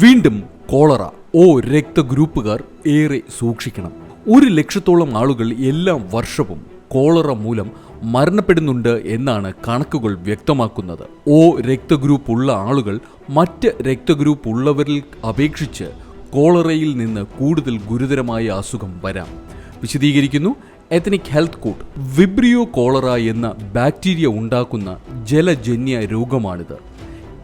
വീണ്ടും കോളറ ഓ രക്തഗ്രൂപ്പുകാർ ഏറെ സൂക്ഷിക്കണം. ഒരു ലക്ഷത്തോളം ആളുകൾ എല്ലാ വർഷവും കോളറ മൂലം മരണപ്പെടുന്നുണ്ട് എന്നാണ് കണക്കുകൾ വ്യക്തമാക്കുന്നത്. ഓ രക്തഗ്രൂപ്പ് ഉള്ള ആളുകൾ മറ്റ് രക്തഗ്രൂപ്പ് ഉള്ളവരിൽ അപേക്ഷിച്ച് കോളറയിൽ നിന്ന് കൂടുതൽ ഗുരുതരമായ അസുഖം വരാം. വിശദീകരിക്കുന്നു ethnic health code vibrio cholera എന്ന ബാക്ടീരിയ ഉണ്ടാക്കുന്ന ജലജന്യ രോഗമാണിത്.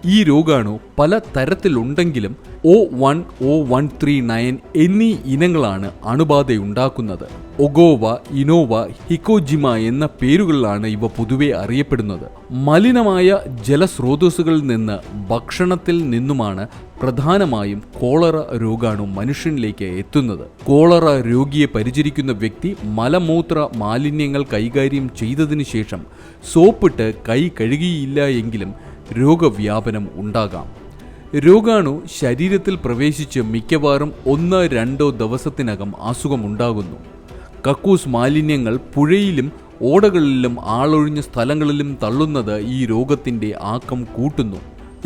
ഈ രോഗാണു പല തരത്തിലുണ്ടെങ്കിലും O one O one three nine എന്നീ ഇനങ്ങളാണ് അണുബാധയുണ്ടാക്കുന്നത്. ഒഗോവ ഇനോവ ഹിക്കോജിമ എന്ന പേരുകളിലാണ് ഇവ പൊതുവെ അറിയപ്പെടുന്നത്. മലിനമായ ജലസ്രോതസ്സുകളിൽ നിന്ന് ഭക്ഷണത്തിൽ നിന്നുമാണ് പ്രധാനമായും കോളറ രോഗാണു മനുഷ്യനിലേക്ക് എത്തുന്നത്. കോളറ രോഗിയെ പരിചരിക്കുന്ന വ്യക്തി മലമൂത്ര മാലിന്യങ്ങൾ കൈകാര്യം ചെയ്തതിനു ശേഷം സോപ്പിട്ട് കൈ കഴുകിയില്ല എങ്കിലും രോഗവ്യാപനം ഉണ്ടാകാം. രോഗാണു ശരീരത്തിൽ പ്രവേശിച്ച് മിക്കവാറും ഒന്ന് രണ്ടോ ദിവസത്തിനകം അസുഖമുണ്ടാകുന്നു കക്കൂസ് മാലിന്യങ്ങൾ പുഴയിലും ഓടകളിലും ആളൊഴിഞ്ഞ സ്ഥലങ്ങളിലും തള്ളുന്നത് ഈ രോഗത്തിന്റെ ആക്കം കൂട്ടുന്നു.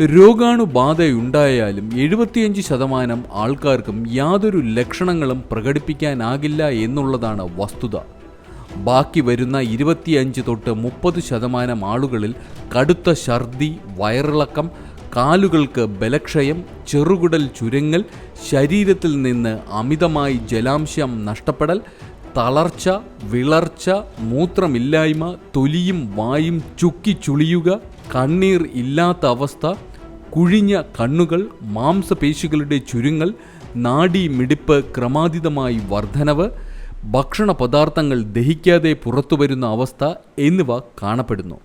രോഗാണുബാധയുണ്ടായാലും എഴുപത്തിയഞ്ച് ശതമാനം ആൾക്കാർക്കും യാതൊരു ലക്ഷണങ്ങളും പ്രകടിപ്പിക്കാനാകില്ല എന്നുള്ളതാണ് വസ്തുത. ബാക്കി വരുന്ന ഇരുപത്തിയഞ്ച് തൊട്ട് മുപ്പത് ശതമാനം ആളുകളിൽ കടുത്ത ഛർദി വയറിളക്കം കാലുകൾക്ക് ബലക്ഷയം ചെറുകുടൽ ചുരങ്ങൽ ശരീരത്തിൽ നിന്ന് അമിതമായി ജലാംശം നഷ്ടപ്പെടൽ തളർച്ച വിളർച്ച മൂത്രമില്ലായ്മ തൊലിയും വായും ചുക്കി ചുളിയുക കണ്ണീർ ഇല്ലാത്ത അവസ്ഥ കുഴിഞ്ഞ കണ്ണുകൾ മാംസപേശികളുടെ ചുരുങ്ങൽ നാഡീമിടിപ്പ് ക്രമാതീതമായി വർധനവ് ഭക്ഷണ പദാർത്ഥങ്ങൾ ദഹിക്കാതെ പുറത്തുവരുന്ന അവസ്ഥ എന്നിവ കാണപ്പെടുന്നു.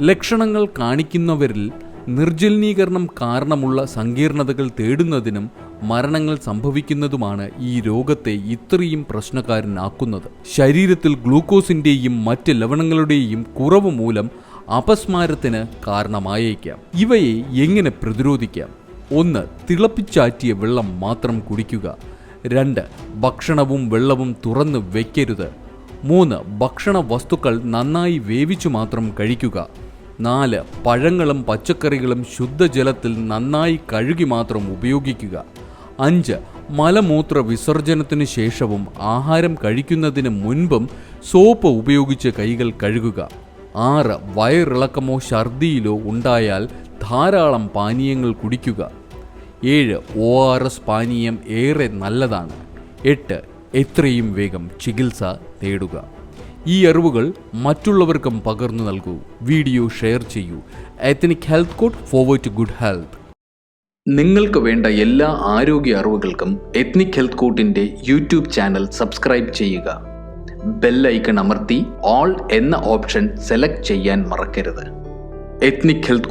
ലക്ഷണങ്ങൾ കാണിക്കുന്നവരിൽ നിർജലീകരണം കാരണമുള്ള സങ്കീർണതകൾ തേടുന്നതിനും മരണങ്ങൾ സംഭവിക്കുന്നതുമാണ് ഈ രോഗത്തെ ഇത്രയും പ്രശ്നക്കാരനാക്കുന്നത്. ശരീരത്തിൽ ഗ്ലൂക്കോസിന്റെയും മറ്റ് ലവണങ്ങളുടെയും കുറവ് മൂലം അപസ്മാരത്തിന് കാരണമായേക്കാം. ഇവയെ എങ്ങനെ പ്രതിരോധിക്കാം? ഒന്ന് തിളപ്പിച്ചാറ്റിയ വെള്ളം മാത്രം കുടിക്കുക. രണ്ട് ഭക്ഷണവും വെള്ളവും തുറന്ന് വയ്ക്കരുത് മൂന്ന് ഭക്ഷണ വസ്തുക്കൾ നന്നായി വേവിച്ചു മാത്രം കഴിക്കുക. നാല് പഴങ്ങളും പച്ചക്കറികളും ശുദ്ധജലത്തിൽ നന്നായി കഴുകി മാത്രം ഉപയോഗിക്കുക. അഞ്ച് മലമൂത്ര വിസർജനത്തിന് ശേഷവും ആഹാരം കഴിക്കുന്നതിന് മുൻപും സോപ്പ് ഉപയോഗിച്ച് കൈകൾ കഴുകുക. ആറ് വയറിളക്കമോ ഛർദിയിലോ ഉണ്ടായാൽ ധാരാളം പാനീയങ്ങൾ കുടിക്കുക. ഏഴ് ഒ ആർ എസ് പാനീയം ഏറെ നല്ലതാണ്. എട്ട് എത്രയും വേഗം ചികിത്സ തേടുക. ഈ അറിവുകൾ മറ്റുള്ളവർക്കും പകർന്നു നൽകൂ. വീഡിയോ ഷെയർ ചെയ്യൂ. Ethnic health code forward to good health നിങ്ങൾക്ക് വേണ്ട എല്ലാ ആരോഗ്യ അറിവുകൾക്കും എത്നിക് ഹെൽത്ത് കോട്ടിന്റെ യൂട്യൂബ് ചാനൽ സബ്സ്ക്രൈബ് ചെയ്യുക. ബെല്ലൈക്കൺ അമർത്തി ഓൾ എന്ന ഓപ്ഷൻ സെലക്ട് ചെയ്യാൻ മറക്കരുത്. Ethnic health